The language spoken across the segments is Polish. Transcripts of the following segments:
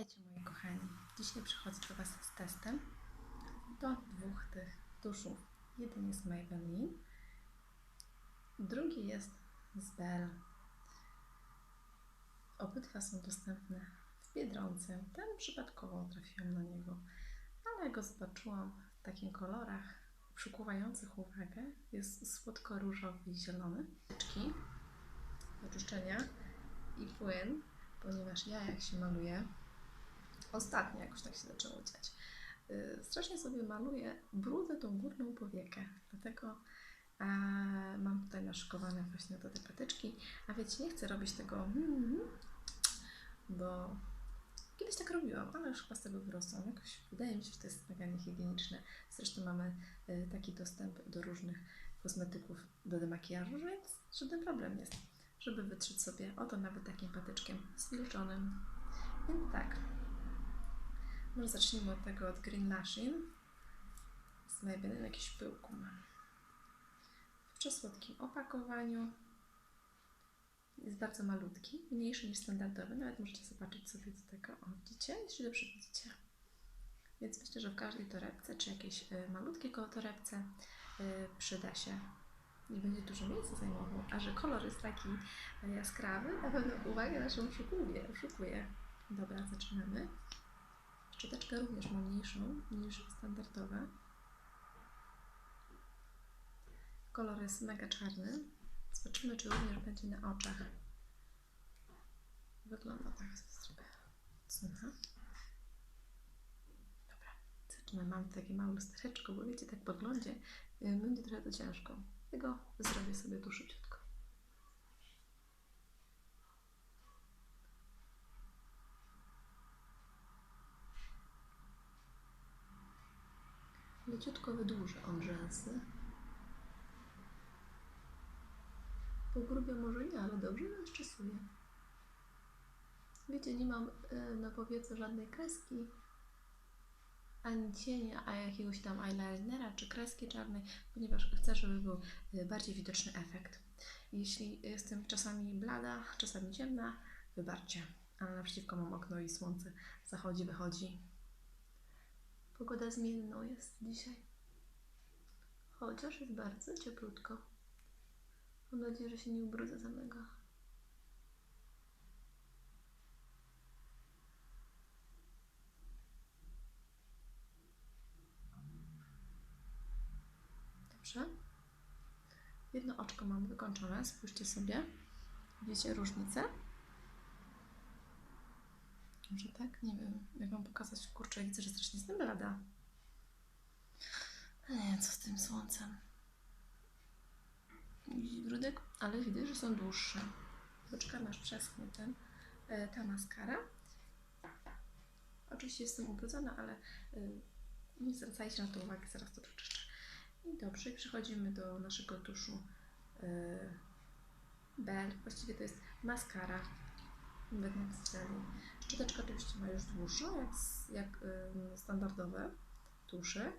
Witajcie moi kochani. Dzisiaj przychodzę do Was z testem do dwóch tych tuszów. Jeden jest Maybelline, drugi jest z Bell. Obydwa są dostępne w Biedronce. Ten przypadkowo trafiłam na niego, ale go zobaczyłam w takich kolorach przykuwających uwagę. Jest słodko-różowy i zielony. Do czyszczenia i płyn, ponieważ ja jak się maluję, ostatnio jakoś tak się zaczęło dziać. Yy, Strasznie sobie maluję, brudzę tą górną powiekę, dlatego e, mam tutaj naszykowane właśnie do te patyczki, a wiecie, nie chcę robić tego, mm, bo kiedyś tak robiłam, ale już chyba z tego wyrosłam. Jakoś wydaje mi się, że to jest mega niehigieniczne. Zresztą mamy y, taki dostęp do różnych kosmetyków do demakijażu, więc żaden problem jest, żeby wytrzeć sobie oto nawet takim patyczkiem zwilczonym. Więc tak, może zacznijmy od tego, od Green Lashin. Z Maybelline jakiś pyłku mam. W przesłodkim opakowaniu. Jest bardzo malutki, mniejszy niż standardowy. Nawet możecie zobaczyć sobie do tego. O, widzicie? Jeśli dobrze widzicie. Więc myślę, że w każdej torebce, czy jakiejś y, malutkiej koło torebce y, przyda się. Nie będzie dużo miejsca zajmował. A że kolor jest taki y, jaskrawy, na pewno uwagę naszą oszukuje. oszukuje. Dobra, zaczynamy. Szczoteczkę również ma mniejszą niż standardowa. Kolor jest mega czarny. Zobaczymy, czy również będzie na oczach. Wygląda tak. Odsunę. Dobra, zaczynam. Mam takie małe lustereczko, bo wiecie, tak po oglądzie y, będzie trochę to ciężko. Dlatego zrobię sobie tu szybciutko. Leciutko wydłużę on rzęsy. Pogrubię może nie, ale dobrze rozczesuję. Wiecie, nie mam y, na powiece żadnej kreski, ani cienia, a jakiegoś tam eyelinera czy kreski czarnej, ponieważ chcę, żeby był y, bardziej widoczny efekt. Jeśli jestem czasami blada, czasami ciemna, wybaczcie, ale naprzeciwko mam okno i słońce zachodzi, wychodzi. Pogoda zmienną jest dzisiaj. Chociaż jest bardzo cieplutko. Mam nadzieję, że się nie ubrudzę za mega. Dobrze. Jedno oczko mam wykończone. Spójrzcie sobie. Widzicie różnicę? Może tak? Nie wiem, jak wam pokazać. Kurczę, widzę, że strasznie jestem blada. Nie co z tym słońcem. Widzisz brudek? Ale widać, że są dłuższe. Poczekam aż przeschnie ten, e, ta maskara. Oczywiście jestem ubrudzona, ale y, nie zwracajcie na to uwagi, zaraz to przeczyszczę. I dobrze, przechodzimy do naszego tuszu y, Bell. Właściwie to jest maskara. Będę napisali. Szczoteczka oczywiście ma już dłuższą, jak, jak y, standardowe tusze.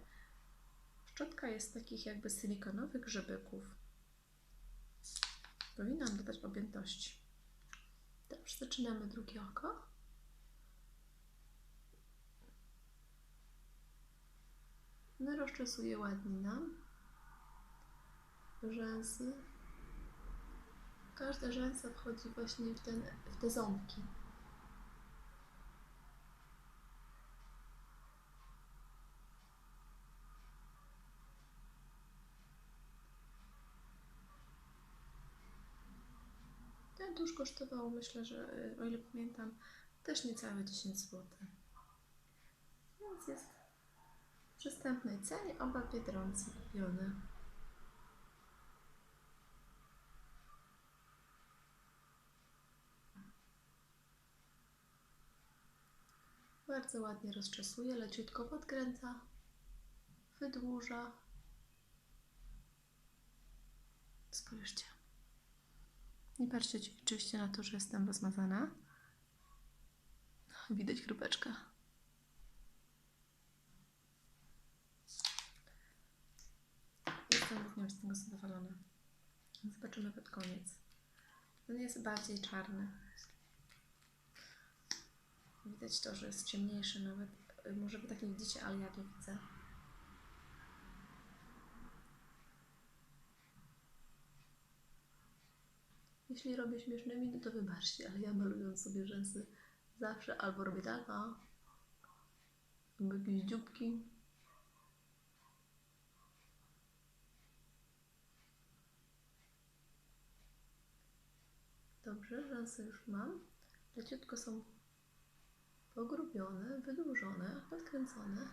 Szczotka jest z takich jakby silikonowych grzebyków. Powinnam dodać objętości. Dobrze, zaczynamy drugie oko. No, rozczesuję ładnie nam rzęsy. Każde rzęsa wchodzi właśnie w, ten, w te ząbki. Ten tusz kosztował, myślę, że o ile pamiętam, też niecałe 10 zł. Więc jest w przystępnej cenie, oba Biedronce kupione. Bardzo ładnie rozczesuje, leciutko podkręca, wydłuża. Spójrzcie. Nie patrzcie oczywiście na to, że jestem rozmazana. Widać chrupeczka. Jestem również z tego zadowolona. Zobaczymy pod koniec. Ten jest bardziej czarny. Widać to, że jest ciemniejszy nawet. Y, Może wy tak nie widzicie, ale ja to widzę. Jeśli robię śmieszne miny, to wybaczcie, ale ja malując sobie rzęsy zawsze albo robię tak, a albo jakieś dzióbki. Dobrze, rzęsy już mam. Leciutko są pogrubione, wydłużone, podkręcone.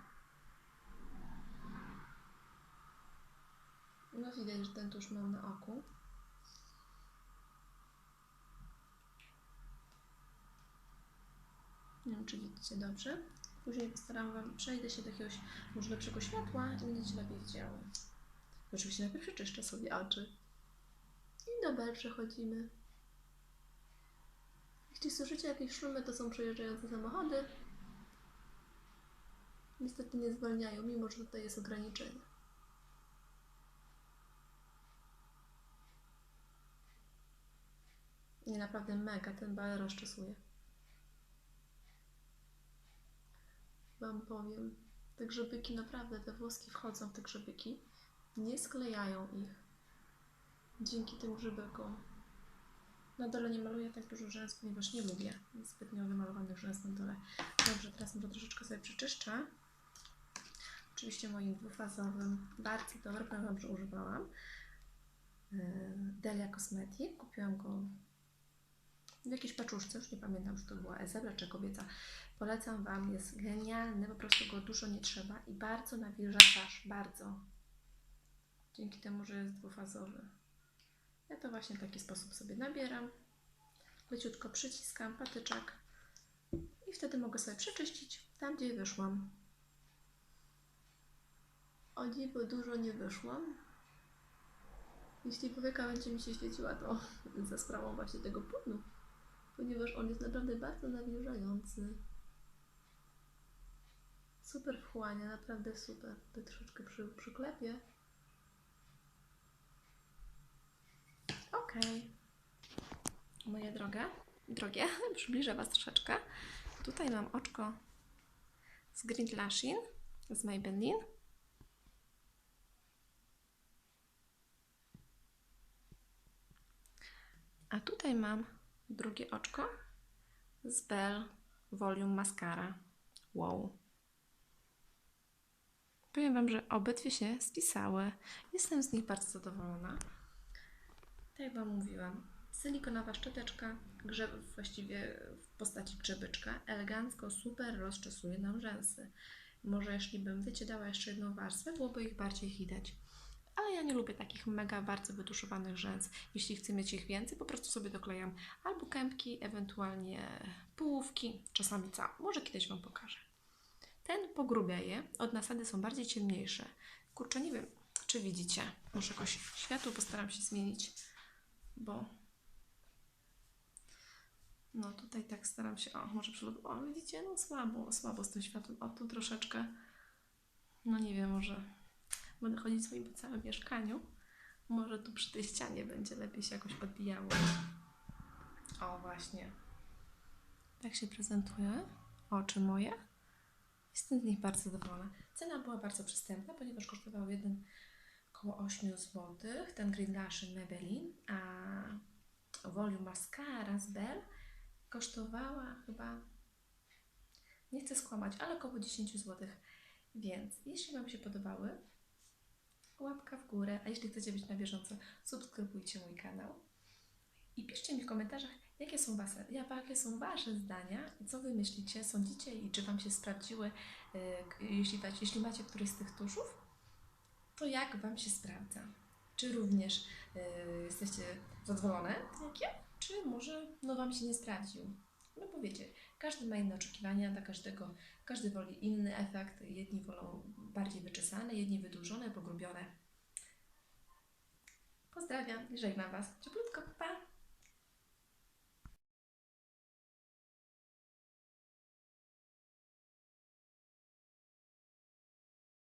No widać, że ten tusz mam na oku. Nie wiem, czy widzicie dobrze. Później postaram Wam, przejdę się do jakiegoś może lepszego światła i będziecie lepiej widziały. Oczywiście najpierw przeczyszczę sobie oczy. I do bel przechodzimy. Jeśli słyszycie jakieś szumy, to są przejeżdżające samochody. Niestety nie zwalniają, mimo że tutaj jest ograniczenie. Nie, naprawdę mega ten bal rozczesuje. Wam powiem. Te grzebyki, naprawdę, te włoski wchodzą w te grzebyki. Nie sklejają ich. Dzięki tym grzebykom. Na dole nie maluję tak dużo rzęs, ponieważ nie lubię zbytnio wymalowanych rzęs na dole. Dobrze, teraz może troszeczkę sobie przeczyszczę. Oczywiście moim dwufazowym, bardzo dobry, powiem Wam, używałam. Yy, Delia Cosmetic. Kupiłam go w jakiejś paczuszce, już nie pamiętam, czy to była Ezebra czy kobieca. Polecam Wam, jest genialny, po prostu go dużo nie trzeba i bardzo nawilża twarz, bardzo. Dzięki temu, że jest dwufazowy. Ja to właśnie w taki sposób sobie nabieram. Leciutko przyciskam patyczek i wtedy mogę sobie przeczyścić tam, gdzie wyszłam. O dziwo dużo nie wyszłam. Jeśli powieka będzie mi się świeciła, to za sprawą właśnie tego płynu, ponieważ on jest naprawdę bardzo nawilżający. Super wchłania, naprawdę super. Tutaj troszeczkę przy, przyklepię. Okej. Moje drogie, drogie, przybliżę Was troszeczkę. Tutaj mam oczko z Green Lashin, z Maybelline. A tutaj mam drugie oczko z Bell Volume Mascara. Wow. Powiem Wam, że obydwie się spisały. Jestem z nich bardzo zadowolona. Tak jak Wam mówiłam, silikonowa szczoteczka, grze, właściwie w postaci grzebyczka, elegancko, super rozczesuje nam rzęsy. Może jeśli bym, wiecie, jeszcze jedną warstwę, byłoby ich bardziej widać. Ale ja nie lubię takich mega bardzo wytuszowanych rzęs. Jeśli chcę mieć ich więcej, po prostu sobie doklejam albo kępki, ewentualnie połówki, czasami całe. Może kiedyś Wam pokażę. Ten pogrubia je, od nasady są bardziej ciemniejsze. Kurczę, nie wiem, czy widzicie. Może jakoś światło postaram się zmienić, bo no tutaj tak staram się, o może przylot, o widzicie, no słabo, słabo z tym światłem, o tu troszeczkę, no nie wiem, może będę chodzić swoim po całym mieszkaniu, może tu przy tej ścianie będzie lepiej się jakoś odbijało. O właśnie, tak się prezentuje oczy moje. Jestem z nich bardzo zadowolona. Cena była bardzo przystępna, ponieważ kosztował jeden około 8 zł, ten Green Lashin Maybelline, a Volume Mascara z Bell kosztowała chyba, nie chcę skłamać, ale około 10 zł. Więc jeśli Wam się podobały, łapka w górę, a jeśli chcecie być na bieżąco, subskrybujcie mój kanał. I piszcie mi w komentarzach, jakie są, wasze, jakie są Wasze zdania co Wy myślicie, sądzicie i czy Wam się sprawdziły, k- jeśli, jeśli macie któryś z tych tuszów, to jak Wam się sprawdza? Czy również e, jesteście zadowolone, jak ja? Czy może no Wam się nie sprawdził? No bo wiecie, każdy ma inne oczekiwania, dla każdego, każdy woli inny efekt. Jedni wolą bardziej wyczesane, jedni wydłużone, pogrubione. Pozdrawiam i żegnam Was. Cieplutko, pa!